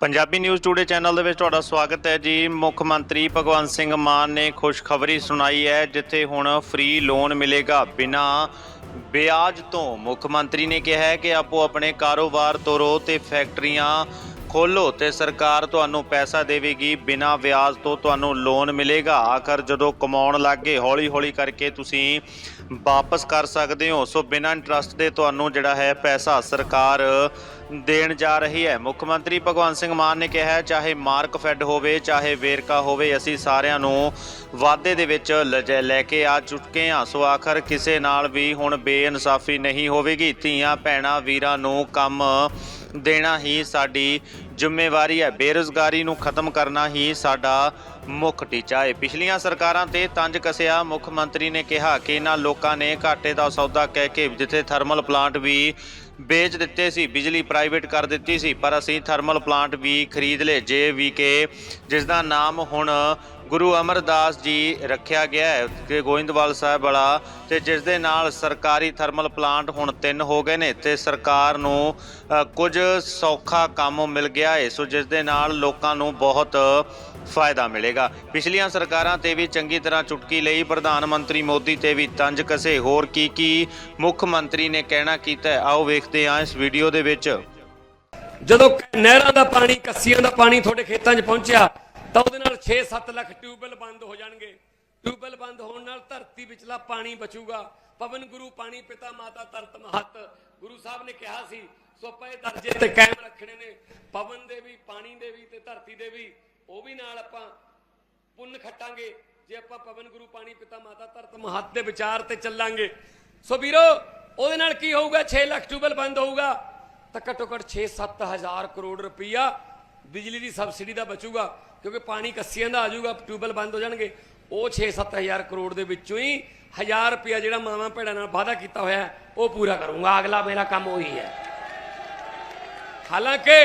Punjabi news today channel ਦੇ ਵਿੱਚ ਤੁਹਾਡਾ ਸਵਾਗਤ ਹੈ ਜੀ। ਮੁੱਖ ਮੰਤਰੀ ਭਗਵੰਤ ਸਿੰਘ ਮਾਨ ਨੇ ਖੁਸ਼ਖਬਰੀ ਸੁਣਾਈ ਹੈ, ਜਿੱਥੇ ਹੁਣ ਫ੍ਰੀ ਲੋਨ ਮਿਲੇਗਾ। ਬਿਨਾਂ ਵਿਆਜ ਤੋਂ ਮੁੱਖ ਮੰਤਰੀ ਨੇ ਕਿਹਾ ਹੈ ਕਿ ਆਪੋ ਆਪਣੇ ਕਾਰੋਬਾਰ ਤੋਰੋ ਤੇ ਫੈਕਟਰੀਆਂ ਖੋਲੋ ਤੇ ਸਰਕਾਰ ਤੁਹਾਨੂੰ ਪੈਸਾ ਦੇਵੇਗੀ। ਬਿਨਾਂ ਵਿਆਜ ਤੋਂ ਤੁਹਾਨੂੰ ਲੋਨ ਮਿਲੇਗਾ। ਆਖਰ ਜਦੋਂ ਕਮਾਉਣ ਲੱਗੇ ਹੌਲੀ ਹੌਲੀ ਕਰਕੇ ਤੁਸੀਂ ਵਾਪਸ ਕਰ ਸਕਦੇ ਹੋ। ਸੋ ਬਿਨਾਂ ਇੰਟਰਸਟ ਦੇ ਤੁਹਾਨੂੰ ਜਿਹੜਾ ਹੈ ਪੈਸਾ ਸਰਕਾਰ ਦੇਣ ਜਾ ਰਹੀ ਹੈ। ਮੁੱਖ ਮੰਤਰੀ ਭਗਵੰਤ ਸਿੰਘ ਮਾਨ ਨੇ ਕਿਹਾ ਚਾਹੇ ਮਾਰਕ ਫੈੱਡ ਹੋਵੇ, ਚਾਹੇ ਵੇਰਕਾ ਹੋਵੇ, ਅਸੀਂ ਸਾਰਿਆਂ ਨੂੰ ਵਾਅਦੇ ਦੇ ਵਿੱਚ ਲਜ- ਲੈ ਕੇ ਆ ਚੁੱਕੇ ਹਾਂ। ਸੋ ਆਖਰ ਕਿਸੇ ਨਾਲ ਵੀ ਹੁਣ ਬੇਇਨਸਾਫੀ ਨਹੀਂ ਹੋਵੇਗੀ। ਧੀਆਂ, ਭੈਣਾਂ, ਵੀਰਾਂ ਨੂੰ ਕੰਮ ਦੇਣਾ ਹੀ ਸਾਡੀ ਜ਼ਿੰਮੇਵਾਰੀ ਹੈ। ਬੇਰੁਜ਼ਗਾਰੀ ਨੂੰ ਖਤਮ ਕਰਨਾ ਹੀ ਸਾਡਾ ਮੁੱਖ ਟੀਚਾ ਹੈ। ਪਿਛਲੀਆਂ ਸਰਕਾਰਾਂ ਤੇ ਤੰਜ ਕਸਿਆ ਮੁੱਖ ਮੰਤਰੀ ਨੇ ਕਿਹਾ ਕਿ ਇਹਨਾਂ ਲੋਕਾਂ ਨੇ ਘਾਟੇ ਦਾ ਸੌਦਾ ਕਹਿ ਕੇ ਜਿੱਥੇ ਥਰਮਲ ਪਲਾਂਟ ਵੀ ਵੇਚ ਦਿੱਤੇ ਸੀ, ਬਿਜਲੀ ਪ੍ਰਾਈਵੇਟ ਕਰ ਦਿੱਤੀ ਸੀ, ਪਰ ਅਸੀਂ ਥਰਮਲ ਪਲਾਂਟ ਵੀ ਖਰੀਦ ਲਏ, ਜੇ ਵੀ ਕੇ ਜਿਸ ਦਾ ਨਾਮ ਹੁਣ ਗੁਰੂ ਅਮਰਦਾਸ ਜੀ ਰੱਖਿਆ ਗਿਆ ਹੈ, ਕਿ ਗੋਇੰਦਵਾਲ ਸਾਹਿਬ ਵਾਲਾ, ਤੇ ਜਿਸ ਦੇ ਨਾਲ ਸਰਕਾਰੀ ਥਰਮਲ ਪਲਾਂਟ ਹੁਣ ਤਿੰਨ ਹੋ ਗਏ ਨੇ, ਤੇ ਸਰਕਾਰ ਨੂੰ ਕੁਝ ਸੌਖਾ ਕੰਮ ਮਿਲ ਗਿਆ ਹੈ ਸੋ ਜਿਸ ਦੇ ਨਾਲ ਲੋਕਾਂ ਨੂੰ ਬਹੁਤ ਫਾਇਦਾ ਮਿਲੇਗਾ। ਪਿਛਲੀਆਂ ਸਰਕਾਰਾਂ ਤੇ ਵੀ ਚੰਗੀ ਤਰ੍ਹਾਂ ਚੁਟਕੀ ਲਈ, ਪ੍ਰਧਾਨ ਮੰਤਰੀ ਮੋਦੀ ਤੇ ਵੀ ਤੰਜ ਕਸੇ। ਹੋਰ ਕੀ ਕੀ ਮੁੱਖ ਮੰਤਰੀ ਨੇ ਕਹਿਣਾ ਕੀਤਾ ਆਓ ਵੇਖਦੇ ਹਾਂ ਇਸ ਵੀਡੀਓ ਦੇ ਵਿੱਚ। ਜਦੋਂ ਨਹਿਰਾਂ ਦਾ ਪਾਣੀ, ਕੱਸੀਆਂ ਦਾ ਪਾਣੀ ਤੁਹਾਡੇ ਖੇਤਾਂ 'ਚ ਪਹੁੰਚਿਆ ਤਾਂ ਉਹਦੇ ਨਾਲ 6-7 ਲੱਖ ਟਿਊਬਵੈਲ ਬੰਦ ਹੋ ਜਾਣਗੇ। ਟਿਊਬਵੈੱਲ ਬੰਦ ਹੋਣ ਨਾਲ ਧਰਤੀ ਵਿਚਲਾ ਪਾਣੀ ਬਚੂਗਾ। ਪਵਨ ਗੁਰੂ, ਪਾਣੀ ਪਿਤਾ ਮਾਤਾ ਤਰਤ ਮਹਤ। ਗੁਰੂ ਸਾਹਿਬ ਨੇ ਕਿਹਾ ਸੀ ਸੋ ਪਏ ਦਰਜੇ ਤੇ ਕਾਇਮ ਰੱਖਣੇ ਨੇ। ਪਵਨ ਦੇ ਵੀ, ਪਾਣੀ ਦੇ ਵੀ ਤੇ ਧਰਤੀ ਦੇ ਵੀ, ਉਹ ਵੀ ਨਾਲ ਆਪਾਂ ਪੁੰਨ ਖੱਟਾਂਗੇ। ਜੇ ਆਪਾਂ ਪਵਨ ਗੁਰੂ, ਪਾਣੀ ਪਿਤਾ ਮਾਤਾ ਧਰਤ ਮਹੱਤ ਦੇ ਵਿਚਾਰ ਤੇ ਚੱਲਾਂਗੇ। ਸੋ ਵੀਰੋ, ਉਹਦੇ ਨਾਲ ਕੀ ਹੋਊਗਾ? 6 ਲੱਖ ਟਿਊਬਵੈੱਲ ਬੰਦ ਹੋਊਗਾ। ਤਾਂ ਘੱਟੋ ਘੱਟ 6-7 ਹਜ਼ਾਰ ਕਰੋੜ ਰੁਪਈਆ ਬਿਜਲੀ ਦੀ ਸਬਸਿਡੀ ਦਾ ਬਚੂਗਾ। ਕਿਉਂਕਿ ਪਾਣੀ ਕੱਸੀਆਂ ਦਾ ਆ ਜਾਊਗਾ, ਟਿਊਬਵੈੱਲ ਬੰਦ ਹੋ ਜਾਣਗੇ। ਉਹ 6-7 ਹਜ਼ਾਰ ਕਰੋੜ ਦੇ ਵਿੱਚੋਂ ਹੀ 1000 ਰੁਪਈਆ ਜਿਹੜਾ ਮਾਵਾਂ ਭੈਣਾਂ ਨਾਲ ਵਾਅਦਾ ਕੀਤਾ ਹੋਇਆ ਉਹ ਪੂਰਾ ਕਰੂੰਗਾ। ਅਗਲਾ ਮੇਰਾ ਕੰਮ ਉਹੀ ਹੈ। ਹਾਲਾਂਕਿ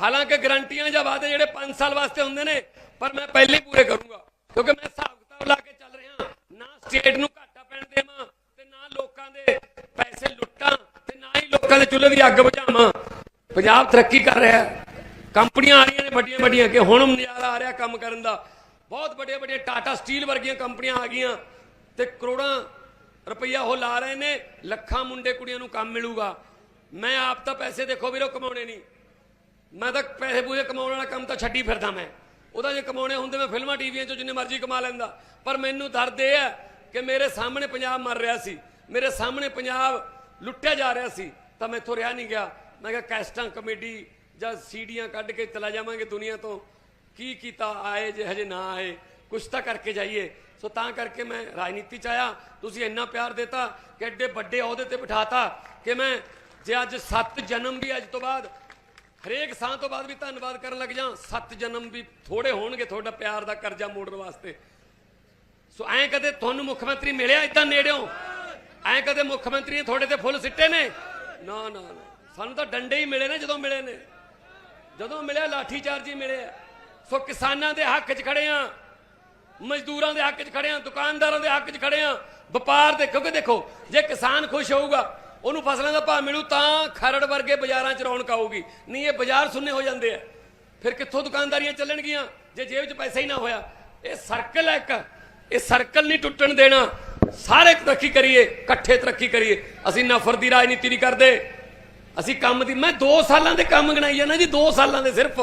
ਹਾਲਾਂਕਿ ਗਰੰਟੀਆਂ ਜਾਂ ਵਾਅਦੇ ਜਿਹੜੇ 5 ਸਾਲ ਵਾਸਤੇ ਹੁੰਦੇ ਨੇ, ਪਰ ਮੈਂ ਪਹਿਲੇ ਪੂਰੇ ਕਰੂੰਗਾ। ਕਿਉਂਕਿ ਮੈਂ ਹਿਸਾਬ ਕਿਤਾਬ ਲਾ ਕੇ ਚੱਲ ਰਿਹਾ ਨਾ ਸਟੇਟ ਨੂੰ ਘਾਟਾ ਪੈਣ ਦੇਵਾਂ ਤੇ ਨਾ ਲੋਕਾਂ ਦੇ ਪੈਸੇ ਲੁੱਟਾਂ ਤੇ ਨਾ ਹੀ ਲੋਕਾਂ ਦੇ ਚੁੱਲ੍ਹੇ ਦੀ ਅੱਗ ਬੁਝਾਵਾਂ। ਪੰਜਾਬ ਤਰੱਕੀ ਕਰ ਰਿਹਾ ਹੈ। ਕੰਪਨੀਆਂ ਆ ਰਹੀਆਂ ਨੇ ਵੱਡੀਆਂ ਵੱਡੀਆਂ ਕਿ ਹੁਣ ਨਜ਼ਾਰਾ ਆ ਰਿਹਾ ਕੰਮ ਕਰਨ ਦਾ। ਬਹੁਤ ਵੱਡੇ ਵੱਡੀਆਂ ਟਾਟਾ ਸਟੀਲ ਵਰਗੀਆਂ ਕੰਪਨੀਆਂ ਆ ਗਈਆਂ ਤੇ ਕਰੋੜਾਂ ਰੁਪਈਆ ਉਹ ਲਾ ਰਹੇ ਨੇ, ਲੱਖਾਂ ਮੁੰਡੇ ਕੁੜੀਆਂ ਨੂੰ ਕੰਮ ਮਿਲੂਗਾ। ਮੈਂ ਆਪ ਤਾਂ ਪੈਸੇ ਦੇਖੋ ਵੀਰੋ ਕਮਾਉਣੇ ਨਹੀਂ। ਮੈਂ ਤਾਂ ਪੈਸੇ ਪੂਰੇ ਕਮਾਉਣ ਵਾਲਾ ਕੰਮ ਤਾਂ ਛੱਡੀ ਫਿਰਦਾ ਮੈਂ। ਉਹਦਾ ਜੇ ਕਮਾਉਣੇ ਹੁੰਦੇ ਮੈਂ ਫਿਲਮਾਂ, ਟੀਵੀਆਂ 'ਚੋਂ ਜਿੰਨੇ ਮਰਜ਼ੀ ਕਮਾ ਲੈਂਦਾ। ਪਰ ਮੈਨੂੰ ਦਰਦ ਇਹ ਹੈ ਕਿ ਮੇਰੇ ਸਾਹਮਣੇ ਪੰਜਾਬ ਮਰ ਰਿਹਾ ਸੀ। ਮੇਰੇ ਸਾਹਮਣੇ ਪੰਜਾਬ ਲੁੱਟਿਆ ਜਾ ਰਿਹਾ ਸੀ। ਤਾਂ ਮੈਂ ਇੱਥੋਂ ਰਿਹਾ ਨਹੀਂ ਗਿਆ। ਮੈਂ ਕਿਹਾ ਕੈਸਟਾਂ ਕਮੇਡੀ ਜਾਂ ਸੀਡੀਆਂ ਕੱਢ ਕੇ ਚਲਾ ਜਾਵਾਂਗੇ ਦੁਨੀਆ ਤੋਂ? ਕੀ ਕੀਤਾ? ਆਏ ਜੇ ਹਜੇ ਨਾ ਆਏ, ਕੁਛ ਤਾਂ ਕਰਕੇ ਜਾਈਏ। ਸੋ ਤਾਂ ਕਰਕੇ ਮੈਂ ਰਾਜਨੀਤੀ ਚ ਆਇਆ। ਤੁਸੀਂ ਇੰਨਾ ਪਿਆਰ ਦਿੱਤਾ ਕਿ ਐਡੇ ਵੱਡੇ ਅਹੁਦੇ ਤੇ ਬਿਠਾਤਾ ਕਿ ਮੈਂ ਜੇ ਅੱਜ 7 ਜਨਮ ਵੀ ਅੱਜ ਤੋਂ ਬਾਅਦ, ਹਰੇਕ ਸਾਹ ਤੋਂ ਬਾਅਦ ਵੀ ਧੰਨਵਾਦ ਕਰਨ ਲੱਗ ਜਾਂ ਸੱਤ ਜਨਮ ਵੀ ਥੋੜੇ ਹੋਣਗੇ ਤੁਹਾਡਾ ਪਿਆਰ ਦਾ ਕਰਜ਼ਾ ਮੋੜਨ ਵਾਸਤੇ। ਸੋ ਐਂ ਕਦੇ ਤੁਹਾਨੂੰ ਮੁੱਖ ਮੰਤਰੀ ਮਿਲਿਆ ਇਦਾਂ ਨੇੜਿਓਂ? ਐਂ ਕਦੇ ਮੁੱਖ ਮੰਤਰੀ ਨੇ ਤੁਹਾਡੇ ਤੇ ਫੁੱਲ ਸਿੱਟੇ ਨੇ? ਨਾ ਨਾ ਨਾ। ਸਾਨੂੰ ਤਾਂ ਡੰਡੇ ਹੀ ਮਿਲੇ ਨੇ ਜਦੋਂ ਮਿਲੇ ਨੇ। ਜਦੋਂ ਮਿਲਿਆ ਲਾਠੀ ਚਾਰਜ ਹੀ ਮਿਲਿਆ। ਸੋ ਕਿਸਾਨਾਂ ਦੇ ਹੱਕ 'ਚ ਖੜੇ ਆ, ਮਜ਼ਦੂਰਾਂ ਦੇ ਹੱਕ 'ਚ ਖੜੇ ਆ, ਦੁਕਾਨਦਾਰਾਂ ਦੇ ਹੱਕ 'ਚ ਖੜੇ ਆ, ਵਪਾਰ ਦੇ ਕਿਉਂਕਿ ਦੇਖੋ, ਜੇ ਕਿਸਾਨ ਖੁਸ਼ ਹੋਊਗਾ, ਉਹਨੂੰ ਫਸਲਾਂ ਦਾ ਭਾਅ ਮਿਲੂ ਤਾਂ ਖਰੜ ਵਰਗੇ ਬਾਜ਼ਾਰਾਂ 'ਚ ਰੌਣਕ ਆਊਗੀ। ਨਹੀਂ, ਇਹ ਬਾਜ਼ਾਰ ਸੁੰਨੇ ਹੋ ਜਾਂਦੇ ਆ। ਫਿਰ ਕਿੱਥੋਂ ਦੁਕਾਨਦਾਰੀਆਂ ਚੱਲਣਗੀਆਂ? ਜੇ ਜੇਬ 'ਚ ਪੈਸਾ ਹੀ ਨਾ ਹੋਇਆ। ਇਹ ਸਰਕਲ ਹੈ ਇੱਕ। ਇਹ ਸਰਕਲ ਨਹੀਂ ਟੁੱਟਣ ਦੇਣਾ। ਸਾਰੇ ਤਰੱਕੀ ਕਰੀਏ, ਇਕੱਠੇ ਤਰੱਕੀ ਕਰੀਏ। ਅਸੀਂ ਨਫ਼ਰਤ ਦੀ ਰਾਜਨੀਤੀ ਨਹੀਂ ਕਰਦੇ। ਅਸੀਂ ਕੰਮ ਦੀ, ਮੈਂ 2 ਸਾਲਾਂ ਦੇ ਕੰਮ ਗਣਾਈ ਜਾਂਦਾ ਜੀ 2 ਸਾਲਾਂ ਦੇ ਸਿਰਫ।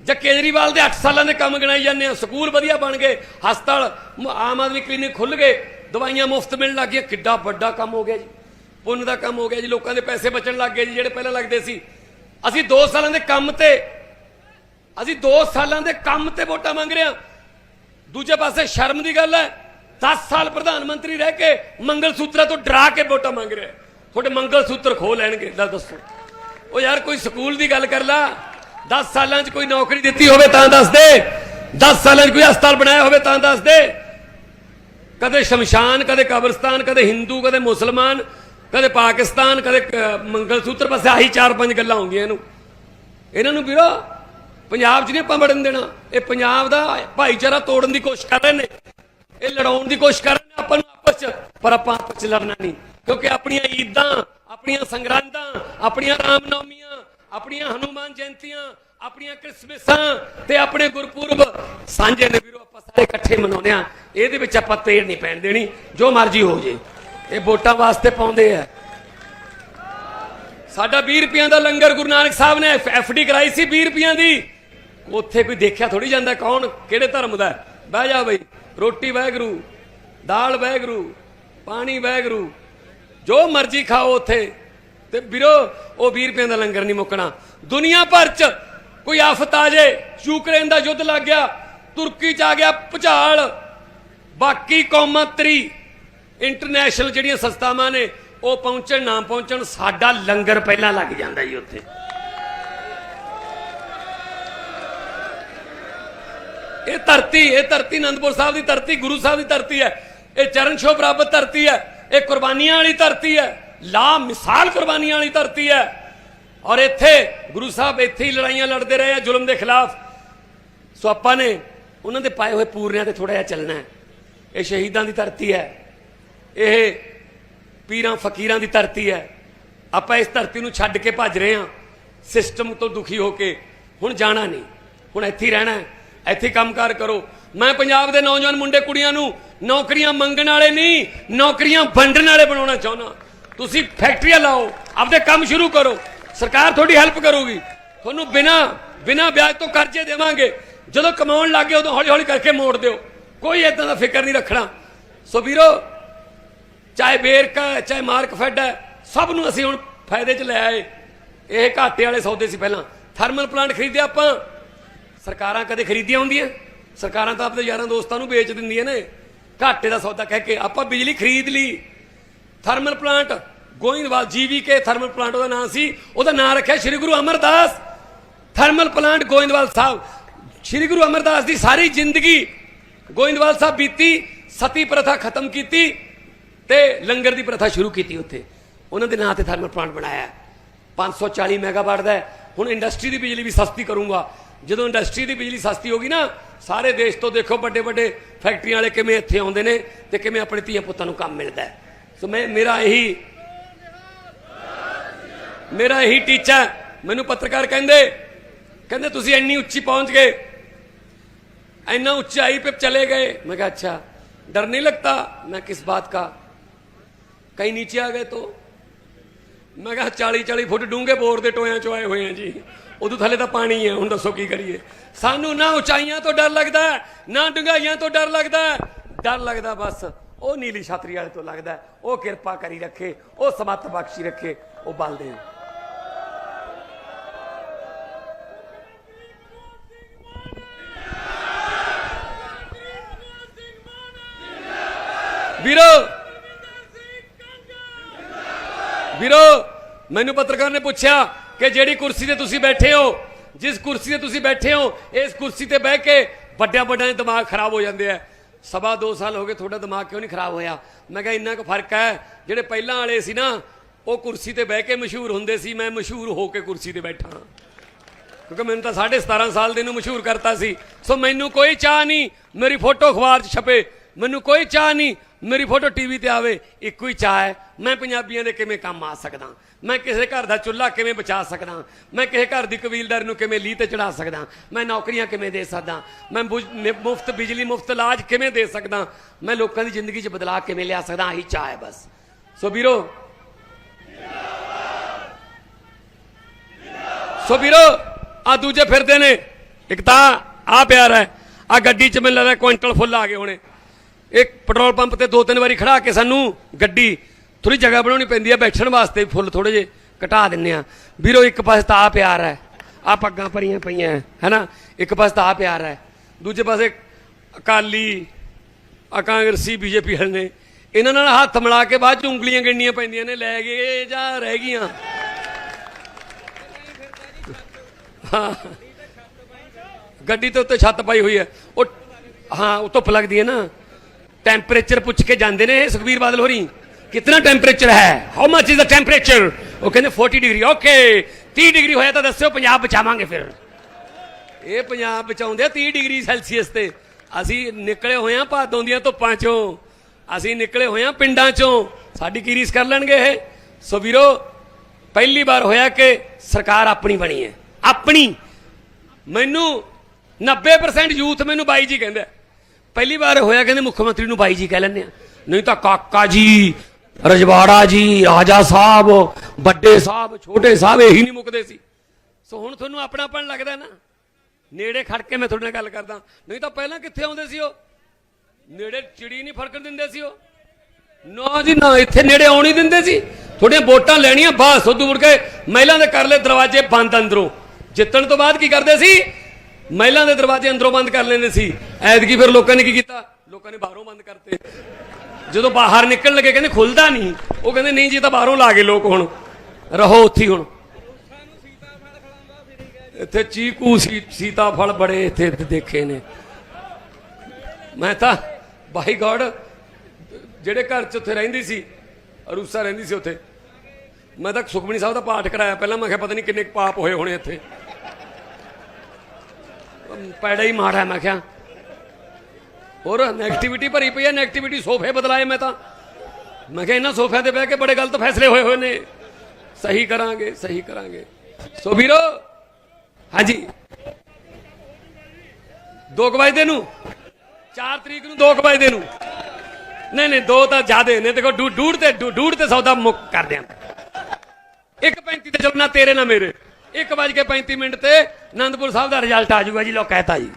ਜਾਂ ਕੇਜਰੀਵਾਲ ਦੇ 8 ਸਾਲਾਂ ਦੇ ਕੰਮ ਗਣਾਈ ਜਾਂਦੇ ਆ, ਸਕੂਲ ਵਧੀਆ ਬਣ ਗਏ, ਹਸਪਤਾਲ ਆਮ ਆਦਮੀ ਕਲੀਨਿਕ ਖੁੱਲ ਗਏ, ਦਵਾਈਆਂ ਮੁਫਤ ਮਿਲਣ ਲੱਗ ਗਈਆਂ, ਕਿੱਡਾ ਵੱਡਾ ਕੰਮ ਹੋ ਗਿਆ ਜੀ, ਪੁੰਨ ਦਾ ਕੰਮ ਹੋ ਗਿਆ ਜੀ, ਲੋਕਾਂ ਦੇ ਪੈਸੇ ਬਚਣ ਲੱਗ ਗਏ ਜੀ, ਜਿਹੜੇ ਪਹਿਲਾਂ ਲੱਗਦੇ ਸੀ। ਅਸੀਂ 2 ਸਾਲਾਂ ਦੇ ਕੰਮ ਤੇ, ਅਸੀਂ 2 ਸਾਲਾਂ ਦੇ ਕੰਮ ਤੇ ਵੋਟਾਂ ਮੰਗ ਰਹੇ ਹਾਂ। ਦੂਜੇ ਪਾਸੇ ਸ਼ਰਮ ਦੀ ਗੱਲ ਹੈ 10 ਸਾਲ ਪ੍ਰਧਾਨ ਮੰਤਰੀ ਰਹਿ ਕੇ ਮੰਗਲ ਸੂਤਰਾਂ ਤੋਂ ਡਰਾ ਕੇ ਵੋਟਾਂ ਮੰਗ ਰਿਹਾ ਤੁਹਾਡੇ ਮੰਗਲ ਸੂਤਰ ਖੋ ਲੈਣਗੇ, ਲੈ ਦੱਸੋ। ਉਹ ਯਾਰ ਕੋਈ ਸਕੂਲ ਦੀ ਗੱਲ ਕਰ ਲਾ। 10 ਸਾਲਾਂ 'ਚ ਕੋਈ ਨੌਕਰੀ ਦਿੱਤੀ ਹੋਵੇ ਤਾਂ ਦੱਸ ਦੇ। 10 ਸਾਲਾਂ 'ਚ ਕੋਈ ਹਸਪਤਾਲ ਬਣਾਇਆ ਹੋਵੇ ਤਾਂ ਦੱਸ ਦੇ। ਕਦੇ ਸ਼ਮਸ਼ਾਨ, ਕਦੇ ਕਬਰਸਤਾਨ, ਕਦੇ ਹਿੰਦੂ, ਕਦੇ ਮੁਸਲਮਾਨ, ਕਦੇ ਪਾਕਿਸਤਾਨ, ਕਦੇ ਕ- ਮੰਗਲ ਸੂਤਰ ਬਸ ਆਹੀ ਚਾਰ ਪੰਜ ਗੱਲਾਂ ਹੁੰਦੀਆਂ ਇਹਨੂੰ। ਇਹਨਾਂ ਨੂੰ ਵੀਰੋ, ਪੰਜਾਬ 'ਚ ਨਹੀਂ ਆਪਾਂ ਵੜਨ ਦੇਣਾ। ਇਹ ਪੰਜਾਬ ਦਾ ਭਾਈਚਾਰਾ ਤੋੜਨ ਦੀ ਕੋਸ਼ਿਸ਼ ਕਰ ਰਹੇ ਨੇ। ਇਹ ਲੜਾਉਣ ਦੀ ਕੋਸ਼ਿਸ਼ ਕਰ ਰਹੇ ਨੇ ਆਪਾਂ ਨੂੰ ਆਪਸ 'ਚ, ਪਰ ਆਪਾਂ ਆਪਸ 'ਚ ਲੜਨਾ ਨਹੀਂ। ਕਿਉਂਕਿ ਆਪਣੀਆਂ ਈਦਾਂ, ਆਪਣੀਆਂ ਸੰਗਰਾਂਦਾਂ, ਆਪਣੀਆਂ ਰਾਮਨੌਮੀਆਂ, ਆਪਣੀਆਂ ਹਨੂਮਾਨ ਜਯੰਤੀਆਂ, ਆਪਣੀਆਂ ਕ੍ਰਿਸਮਸਾਂ ਤੇ ਆਪਣੇ ਗੁਰਪੁਰਬ ਸਾਂਝੇ ਨੇ ਵੀਰੋ, ਆਪਾਂ ਸਾਰੇ ਇਕੱਠੇ ਮਨਾਉਂਦੇ ਆ ਇਹਦੇ ਵਿੱਚ ਆਪਾਂ ਤੇੜ ਨਹੀਂ ਪੈਣ ਦੇਣੀ, ਜੋ ਮਰਜ਼ੀ ਹੋ ਜੇ। ਇਹ ਵੋਟਾਂ ਵਾਸਤੇ ਪਾਉਂਦੇ ਆ। ਸਾਡਾ 20 ਰੁਪਈਆਂ ਦਾ ਲੰਗਰ ਗੁਰੂ ਨਾਨਕ ਸਾਹਿਬ ਨੇ ਐਫਡੀ ਕਰਾਈ ਸੀ 20 ਰੁਪਈਆਂ ਦੀ। ਉੱਥੇ ਕੋਈ ਦੇਖਿਆ ਥੋੜੀ ਜਾਂਦਾ ਕੌਣ, ਕਿਹੜੇ ਧਰਮ ਦਾ ਬਹਿ ਜਾ ਬਈ। ਰੋਟੀ ਵਾਹਿਗੁਰੂ, ਦਾਲ ਵਾਹਿਗੁਰੂ, ਪਾਣੀ ਵਾਹਿਗੁਰੂ ਜੋ ਮਰਜ਼ੀ ਖਾਓ ਉੱਥੇ। ਤੇ ਵੀਰੋ, ਉਹ 20 ਰੁਪਏ ਦਾ ਲੰਗਰ ਨਹੀਂ ਮੁੱਕਣਾ। ਦੁਨੀਆ ਭਰ ਚ ਕੋਈ ਆਫਤ ਆ ਜੇ, ਯੂਕਰੇਨ ਦਾ ਯੁੱਧ ਲੱਗ ਗਿਆ, ਤੁਰਕੀ ਚ ਆ ਗਿਆ ਭੁਚਾਲ, ਬਾਕੀ ਕੌਮਾਂ ਤਰੀ ਇੰਟਰਨੈਸ਼ਨਲ ਜਿਹੜੀਆਂ ਸੰਸਥਾਵਾਂ ਨੇ, ਉਹ ਪਹੁੰਚਣ, ਨਾ ਪਹੁੰਚਣ, ਸਾਡਾ ਲੰਗਰ ਪਹਿਲਾਂ ਲੱਗ ਜਾਂਦਾ ਜੀ ਉੱਥੇ। ਇਹ ਧਰਤੀ ਇਹ ਧਰਤੀ ਅਨੰਦਪੁਰ ਸਾਹਿਬ ਦੀ ਧਰਤੀ, ਗੁਰੂ ਸਾਹਿਬ ਦੀ ਧਰਤੀ ਹੈ। ਇਹ ਚਰਨ ਛੋਹ ਪ੍ਰਾਪਤ ਧਰਤੀ ਹੈ। ਇਹ ਕੁਰਬਾਨੀਆਂ ਵਾਲੀ ਧਰਤੀ ਹੈ। ਲਾ ਮਿਸਾਲ ਕੁਰਬਾਨੀਆਂ ਵਾਲੀ ਧਰਤੀ ਹੈ। ਔਰ ਇੱਥੇ ਗੁਰੂ ਸਾਹਿਬ ਇੱਥੇ ਹੀ ਲੜਾਈਆਂ ਲੜਦੇ ਰਹੇ ਆ ਜ਼ੁਲਮ ਦੇ ਖਿਲਾਫ। ਸੋ ਆਪਾਂ ਨੇ ਉਹਨਾਂ ਦੇ ਪਾਏ ਹੋਏ ਪੂਰਨਿਆਂ ਤੇ ਥੋੜਾ ਜਿਹਾ ਚੱਲਣਾ ਹੈ। ਇਹ ਸ਼ਹੀਦਾਂ ਦੀ ਧਰਤੀ ਹੈ। ਇਹ ਪੀਰਾਂ ਫਕੀਰਾਂ ਦੀ ਧਰਤੀ ਹੈ। ਆਪਾਂ ਇਸ ਧਰਤੀ ਨੂੰ ਛੱਡ ਕੇ ਭੱਜ ਰਹੇ ਹਾਂ। ਸਿਸਟਮ ਤੋਂ ਦੁਖੀ ਹੋ ਕੇ ਹੁਣ ਜਾਣਾ ਨਹੀਂ। ਹੁਣ ਇੱਥੇ ਰਹਿਣਾ ਹੈ। ਇੱਥੇ ਹੀ ਕੰਮਕਾਰ ਕਰੋ। ਮੈਂ ਪੰਜਾਬ ਦੇ ਨੌਜਵਾਨ ਮੁੰਡੇ ਕੁੜੀਆਂ ਨੂੰ ਨੌਕਰੀਆਂ ਮੰਗਣ ਵਾਲੇ ਨਹੀਂ ਨੌਕਰੀਆਂ ਵੰਡਣ ਵਾਲੇ ਬਣਾਉਣਾ ਚਾਹੁੰਦਾ। ਤੁਸੀਂ ਫੈਕਟਰੀਆਂ ਲਾਓ ਆਪਦੇ ਕੰਮ ਸ਼ੁਰੂ ਕਰੋ। ਸਰਕਾਰ ਤੁਹਾਡੀ ਹੈਲਪ ਕਰੂਗੀ। ਤੁਹਾਨੂੰ ਬਿਨਾ ਬਿਨਾ ਵਿਆਜ ਤੋਂ ਕਰਜ਼ੇ ਦੇਵਾਂਗੇ। ਜਦੋਂ ਕਮਾਉਣ ਲੱਗੇ ਉਦੋਂ ਹੌਲੀ ਹੌਲੀ ਕਰਕੇ ਮੋੜ ਦਿਓ। ਕੋਈ ਇਦਾਂ ਦਾ ਫਿਕਰ ਨਹੀਂ ਰੱਖਣਾ। ਸੋ ਵੀਰੋ ਚਾਹੇ ਬੇਰਕਾ ਹੈ, ਚਾਹੇ ਮਾਰਕ ਫੈਡ ਹੈ ਸਭ ਨੂੰ ਅਸੀਂ ਹੁਣ ਫਾਇਦੇ 'ਚ ਲੈ ਆਏ। ਇਹ ਘਾਟੇ ਵਾਲੇ ਸੌਦੇ ਸੀ ਪਹਿਲਾਂ। ਥਰਮਲ ਪਲਾਂਟ ਖਰੀਦਿਆ ਆਪਾਂ। ਸਰਕਾਰਾਂ ਕਦੇ ਖਰੀਦੀਆਂ ਹੁੰਦੀਆਂ। ਸਰਕਾਰਾਂ ਤਾਂ ਆਪਣੇ ਯਾਰਾਂ ਦੋਸਤਾਂ ਨੂੰ ਵੇਚ ਦਿੰਦੀਆਂ ਨੇ। ਘਾਟੇ ਦਾ ਸੌਦਾ ਕਹਿ ਕੇ ਆਪਾਂ ਬਿਜਲੀ ਖਰੀਦ ਲਈ। Thermal plant Goindwal GVK thermal plant ਉਹਦਾ ਨਾਮ ਸੀ। ਉਹਦਾ ਨਾਮ ਰੱਖਿਆ Shri Guru Amardas. Thermal plant Goindwal Sahib. ਸ੍ਰੀ ਗੁਰੂ ਅਮਰਦਾਸ ਦੀ ਸਾਰੀ ਜ਼ਿੰਦਗੀ ਗੋਇੰਦਵਾਲ ਸਾਹਿਬ ਬੀਤੀ, ਸਤੀ ਪ੍ਰਥਾ ਖਤਮ ਕੀਤੀ ਤੇ ਲੰਗਰ ਦੀ ਪ੍ਰਥਾ ਸ਼ੁਰੂ ਕੀਤੀ ਉੱਥੇ। ਉਹਨਾਂ ਦੇ ਨਾਂ ਤੇ ਥਰਮਲ ਪਲਾਂਟ ਬਣਾਇਆ। 540 ਮੈਗਾਵਾਟ ਦਾ ਹੁਣ ਇੰਡਸਟਰੀ ਦੀ ਬਿਜਲੀ ਵੀ ਸਸਤੀ ਕਰੂੰਗਾ। ਜਦੋਂ ਇੰਡਸਟਰੀ ਦੀ ਬਿਜਲੀ ਸਸਤੀ ਹੋਗੀ ਨਾ ਸਾਰੇ ਦੇਸ਼ ਤੋਂ ਦੇਖੋ ਵੱਡੇ ਵੱਡੇ ਫੈਕਟਰੀਆਂ ਵਾਲੇ ਕਿਵੇਂ ਇੱਥੇ ਆਉਂਦੇ ਨੇ ਤੇ ਕਿਵੇਂ ਆਪਣੇ ਧੀਆਂ ਪੁੱਤਾਂ ਨੂੰ ਕੰਮ ਮਿਲਦਾ ਹੈ। ਸੋ ਮੈਂ ਮੇਰਾ ਇਹੀ ਮੇਰਾ ਇਹੀ ਟੀਚਾ ਹੈ। ਮੈਨੂੰ ਪੱਤਰਕਾਰ ਕਹਿੰਦੇ ਕਹਿੰਦੇ ਤੁਸੀਂ ਇੰਨੀ ਉੱਚੀ ਪਹੁੰਚ ਗਏ ਇੰਨਾ ऊंचाई पे चले गए मैं कहा अच्छा डर नहीं लगता मैं किस बात का कहीं नीचे आ गए तो ਮੈਂ ਕਿਹਾ 40 40 ਫੁੱਟ ਡੂੰਘੇ ਬੋਰ ਦੇ ਟੋਇਆਂ ਚੋਂ ਆਏ ਹੋਏ ਆ ਜੀ। ਉਦੋਂ ਥੱਲੇ ਤਾਂ ਪਾਣੀ ਹੈ ਹੁਣ ਦੱਸੋ ਕੀ ਕਰੀਏ। ਸਾਨੂੰ ਨਾ ਉਚਾਈਆਂ ਤੋਂ ਡਰ ਲੱਗਦਾ, ਨਾ ਡੂੰਘਾਈਆਂ ਤੋਂ ਡਰ ਲੱਗਦਾ। ਡਰ ਲੱਗਦਾ ਬਸ। ਉਹ ਨੀਲੀ ਛਤਰੀ ਵਾਲੇ ਤੋਂ ਲੱਗਦਾ, ਉਹ ਕਿਰਪਾ ਕਰੀ ਰੱਖੇ, ਉਹ ਸਮੱਤ ਬਖਸ਼ੀ ਰੱਖੇ, ਉਹ ਬਲਦੇ ਆ ਵੀਰੋ ਵੀਰੋ, ਮੈਨੂੰ ਪੱਤਰਕਾਰ ਨੇ ਪੁੱਛਿਆ ਕਿ ਜਿਹੜੀ ਕੁਰਸੀ ਤੇ ਤੁਸੀਂ ਬੈਠੇ ਹੋ, ਜਿਸ ਕੁਰਸੀ ਤੇ ਤੁਸੀਂ ਬੈਠੇ ਹੋ, ਇਸ ਕੁਰਸੀ ਤੇ ਬਹਿ ਕੇ ਵੱਡਿਆਂ ਵੱਡਿਆਂ ਦੇ ਦਿਮਾਗ ਖਰਾਬ ਹੋ ਜਾਂਦੇ ਆ। ਸਵਾ ਦੋ ਸਾਲ ਹੋ ਗਏ ਤੁਹਾਡਾ ਦਿਮਾਗ ਕਿਉਂ ਨਹੀਂ ਖਰਾਬ ਹੋਇਆ? ਮੈਂ ਕਿਹਾ, ਇੰਨਾ ਕੁ ਫ਼ਰਕ ਹੈ, ਜਿਹੜੇ ਪਹਿਲਾਂ ਵਾਲੇ ਸੀ ਨਾ, ਉਹ ਕੁਰਸੀ ਤੇ ਬਹਿ ਕੇ ਮਸ਼ਹੂਰ ਹੁੰਦੇ ਸੀ, ਮੈਂ ਮਸ਼ਹੂਰ ਹੋ ਕੇ ਕੁਰਸੀ ਤੇ ਬੈਠਾ ਕਿਉਂਕਿ ਮੈਨੂੰ ਤਾਂ 17.5 ਸਾਲ ਦੇ ਨੂੰ ਮਸ਼ਹੂਰ ਕਰਤਾ ਸੀ। ਸੋ ਮੈਨੂੰ ਕੋਈ ਚਾਹ ਨਹੀਂ, ਮੇਰੀ ਫੋਟੋ ਅਖਬਾਰ 'ਚ ਛਪੇ। ਮੈਨੂੰ ਕੋਈ ਚਾਹ ਨਹੀਂ ਮੇਰੀ ਫੋਟੋ ਟੀਵੀ ਤੇ ਆਵੇ, ਇੱਕੋ ਹੀ ਚਾਹ ਹੈ। ਮੈਂ ਪੰਜਾਬੀਆਂ ਦੇ ਕਿਵੇਂ ਕੰਮ ਆ ਸਕਦਾ? ਮੈਂ ਕਿਸੇ ਘਰ ਦਾ ਚੁੱਲ੍ਹਾ ਕਿਵੇਂ ਬਚਾ ਸਕਦਾ? ਮੈਂ ਕਿਸੇ ਘਰ ਦੀ ਕਬੀਲਦਾਰੀ ਨੂੰ ਕਿਵੇਂ ਲੀਹ ਤੇ ਚੜਾ ਸਕਦਾ? ਮੈਂ ਨੌਕਰੀਆਂ ਕਿਵੇਂ ਦੇ ਸਕਦਾ? ਮੈਂ, ਮੁਫਤ, ਬਿਜਲੀ ਮੁਫਤ ਇਲਾਜ ਕਿਵੇਂ ਦੇ ਸਕਦਾ? ਮੈਂ ਲੋਕਾਂ ਦੀ ਜ਼ਿੰਦਗੀ 'ਚ ਬਦਲਾਅ ਕਿਵੇਂ ਲਿਆ ਸਕਦਾ? ਆਹੀ ਚਾਹ ਹੈ ਬਸ। ਸੋ ਵੀਰੋ ਸੋ ਵੀਰੋ, ਆ ਦੂਜੇ ਫਿਰਦੇ ਨੇ। ਇੱਕ ਤਾਂ ਆ ਪਿਆਰ ਹੈ। ਆ ਗੱਡੀ 'ਚ ਮੈਨੂੰ ਲੱਗਦਾ ਕੁਇੰਟਲ ਫੁੱਲ ਆ ਗਏ ਹੋਣੇ। ਇੱਕ ਪੈਟਰੋਲ ਪੰਪ ਤੇ ਦੋ ਤਿੰਨ ਵਾਰੀ ਖੜਾ ਕੇ ਸਾਨੂੰ ਗੱਡੀ ਥੋੜੀ ਜਗ੍ਹਾ ਬਣਾਉਣੀ ਪੈਂਦੀ ਹੈ ਬੈਠਣ ਵਾਸਤੇ ਫੁੱਲ ਥੋੜੇ ਜੇ ਘਟਾ ਦਿੰਨੇ ਆ। ਵੀਰੋ ਇੱਕ ਪਾਸੇ ਤਾਂ ਆ ਪਿਆਰ ਹੈ। ਆ ਪੱਗਾਂ ਭਰੀਆਂ ਪਈਆਂ ਹੈ, ਹੈਨਾ? ਇੱਕ ਪਾਸੇ ਤਾਂ ਆ ਪਿਆਰ ਹੈ। ਦੂਜੇ ਪਾਸੇ ਅਕਾਲੀ ਆ ਕਾਂਗਰਸੀ ਬੀਜੇਪੀ ਵਾਲੇ ਨੇ ਇਹਨਾਂ ਨਾਲ ਹੱਥ ਮਿਲਾ ਕੇ ਬਾਅਦ ਚ ਉਂਗਲੀਆਂ ਗਿਣਨੀਆਂ ਪੈਂਦੀਆਂ ਨੇ ਲੈ ਗਏ ਜਾਂ ਰਹਿ ਗਈਆਂ। ਗੱਡੀ ਤੇ ਉੱਤੇ ਛੱਤ ਪਾਈ ਹੋਈ ਹੈ। ਉਹ ਹਾਂ ਉਹ ਧੁੱਪ ਲੱਗਦੀ ਹੈ ਨਾ। ਟੈਂਪਰੇਚਰ ਪੁੱਛ ਕੇ ਜਾਂਦੇ ਨੇ, ਸੁਖਬੀਰ ਬਾਦਲ ਹੋਰੀ ਕਿੰਨਾ ਟੈਂਪਰੇਚਰ ਹੈ? How much is the temperature ਉਹ ਕਹਿੰਦੇ 40 ਡਿਗਰੀ ਓਕੇ 30 ਡਿਗਰੀ ਹੋਇਆ ਤਾਂ ਦੱਸਿਓ, ਪੰਜਾਬ ਬਚਾਵਾਂਗੇ ਫਿਰ। ਇਹ ਪੰਜਾਬ ਬਚਾਉਂਦੇ ਆ 30 ਡਿਗਰੀ ਸੈਲਸੀਅਸ ਤੇ। ਅਸੀਂ ਨਿਕਲੇ ਹੋਏ ਆ ਭਾਦੋਂ ਦੀਆਂ ਧੁੱਪਾਂ ਚੋਂ। ਅਸੀਂ ਨਿਕਲੇ ਹੋਏ ਆ ਪਿੰਡਾਂ ਚੋਂ। ਸਾਡੀ ਕੀ ਰੀਸ ਕਰ ਲੈਣਗੇ ਇਹ? ਸੋ ਵੀਰੋ, ਪਹਿਲੀ ਵਾਰ ਹੋਇਆ ਕਿ ਸਰਕਾਰ ਆਪਣੀ ਬਣੀ ਹੈ। ਆਪਣੀ। ਮੈਨੂੰ 90% ਯੂਥ ਮੈਨੂੰ ਬਾਈ ਜੀ ਕਹਿੰਦਾ ਪਹਿਲੀ ਵਾਰ ਹੋਇਆ ਕਹਿੰਦੇ ਮੁੱਖ ਮੰਤਰੀ ਨੂੰ ਬਾਈ ਜੀ ਕਹਿ ਲੈਂਦੇ ਆ। ਨਹੀਂ ਤਾਂ ਕਾਕਾ ਜੀ, ਰਜਵਾੜਾ ਜੀ, ਰਾਜਾ ਸਾਹਿਬ, ਵੱਡੇ ਸਾਹਿਬ, ਛੋਟੇ ਸਾਹਿਬ ਇਹੀ ਨਹੀਂ ਮੁੱਕਦੇ ਸੀ। ਸੋ ਹੁਣ ਤੁਹਾਨੂੰ ਆਪਣਾਪਣ ਲੱਗਦਾ ਨਾ। ਨੇੜੇ ਖੜ ਕੇ ਮੈਂ ਤੁਹਾਡੇ ਨਾਲ ਗੱਲ ਕਰਦਾ। ਨਹੀਂ ਤਾਂ ਪਹਿਲਾਂ ਕਿੱਥੇ ਆਉਂਦੇ ਸੀ ਉਹ? ਨੇੜੇ ਚਿੜੀ ਨਹੀਂ ਫੜਕਣ ਦਿੰਦੇ ਸੀ ਉਹ। ਨਾ ਜੀ ਨਾ, ਇੱਥੇ ਨੇੜੇ ਆਉਣ ਹੀ ਦਿੰਦੇ ਸੀ। ਥੋੜੀਆਂ ਵੋਟਾਂ ਲੈਣੀਆਂ, ਬਸ ਉਦੋਂ ਮੁੜ ਕੇ ਮਹਿਲਾ ਦੇ ਕਰ ਲਏ ਦਰਵਾਜ਼ੇ ਬੰਦ ਅੰਦਰੋਂ। ਜਿੱਤਣ ਤੋਂ ਬਾਅਦ ਕੀ ਕਰਦੇ ਸੀ? ਮਹਿਲਾਂ ਦੇ ਦਰਵਾਜ਼ੇ ਅੰਦਰੋਂ ਬੰਦ ਕਰ ਲੈਂਦੇ ਸੀ। ਐਤਕੀ ਫਿਰ ਲੋਕਾਂ ਨੇ ਕੀ ਕੀਤਾ? ਲੋਕਾਂ ਨੇ ਬਾਹਰੋਂ ਬੰਦ ਕਰਤੇ। ਜਦੋਂ ਬਾਹਰ ਨਿਕਲਣ ਲੱਗੇ, ਕਹਿੰਦੇ ਖੁੱਲਦਾ ਨਹੀਂ। ਉਹ ਕਹਿੰਦੇ, ਨਹੀਂ ਜੀ ਤਾਂ ਬਾਹਰੋਂ ਲਾ ਗਏ ਲੋਕ ਹੁਣ। ਰਹੋ ਉੱਥੇ ਹੁਣ। ਇੱਥੇ ਚੀਕੂ ਸੀਤਾ ਫਲ ਬੜੇ ਇੱਥੇ ਦੇਖੇ ਨੇ। ਮੈਂ ਤਾਂ, ਬਾਈ ਗੋਡ, ਜਿਹੜੇ ਘਰ 'ਚ ਉੱਥੇ ਰਹਿੰਦੀ ਸੀ, ਅਰੂਸਾ ਰਹਿੰਦੀ ਸੀ ਉੱਥੇ। ਮੈਂ ਤਾਂ ਸੁਖਮਨੀ ਸਾਹਿਬ ਦਾ ਪਾਠ ਕਰਾਇਆ। ਪਹਿਲਾਂ ਮੈਂ ਕਿਹਾ, ਪਤਾ ਨਹੀਂ ਕਿੰਨੇ ਪਾਪ ਹੋਏ ਹੋਣੇ ਇੱਥੇ। ਪੈੜਾ ਹੀ ਮਾੜਾ ਮੈਂ ਕਿਹਾ। ਹੋਰ ਨੈਗੇਟਿਵਿਟੀ ਭਰੀ ਪਈ ਹੈ ਨੈਗੇਟਿਵਿਟੀ ਸੋਫੇ ਬਦਲਾਏ ਮੈਂ ਤਾਂ। ਮੈਂ ਕਿਹਾ, ਇਹਨਾਂ ਸੋਫਿਆਂ ਤੇ ਬਹਿ ਕੇ ਬੜੇ ਗਲਤ ਫੈਸਲੇ ਹੋਏ ਹੋਏ ਨੇ। ਸਹੀ ਕਰਾਂਗੇ ਸਹੀ ਕਰਾਂਗੇ। ਸੋ ਵੀਰੋ, ਹਾਂਜੀ। ਦੋ ਕੁ ਵਜੇ ਨੂੰ। 4 ਤਰੀਕ ਨੂੰ 2 ਵਜੇ ਨੂੰ। ਨਹੀਂ ਨਹੀਂ, ਦੋ ਤਾਂ ਜ਼ਿਆਦੇ ਨੇ। ਦੇਖੋ, ਡੂ- ਡੂਢ ਤੇ ਡੂ- ਡੂਢ ਤੇ ਸੌਦਾ ਮੁੱਕ ਕਰ ਦਿਆਂ। 1.35 ਤੇ ਚੱਲਣਾ ਤੇਰੇ ਨਾ ਮੇਰੇ। 1 ਵਜ ਕੇ 35 ਮਿੰਟ ਤੇ ਆਨੰਦਪੁਰ ਸਾਹਿਬ ਦਾ ਰਿਜ਼ਲਟ ਆ ਜਾਊਗਾ ਜੀ ਲੋ ਕਹਿਤਾ ਜੀ।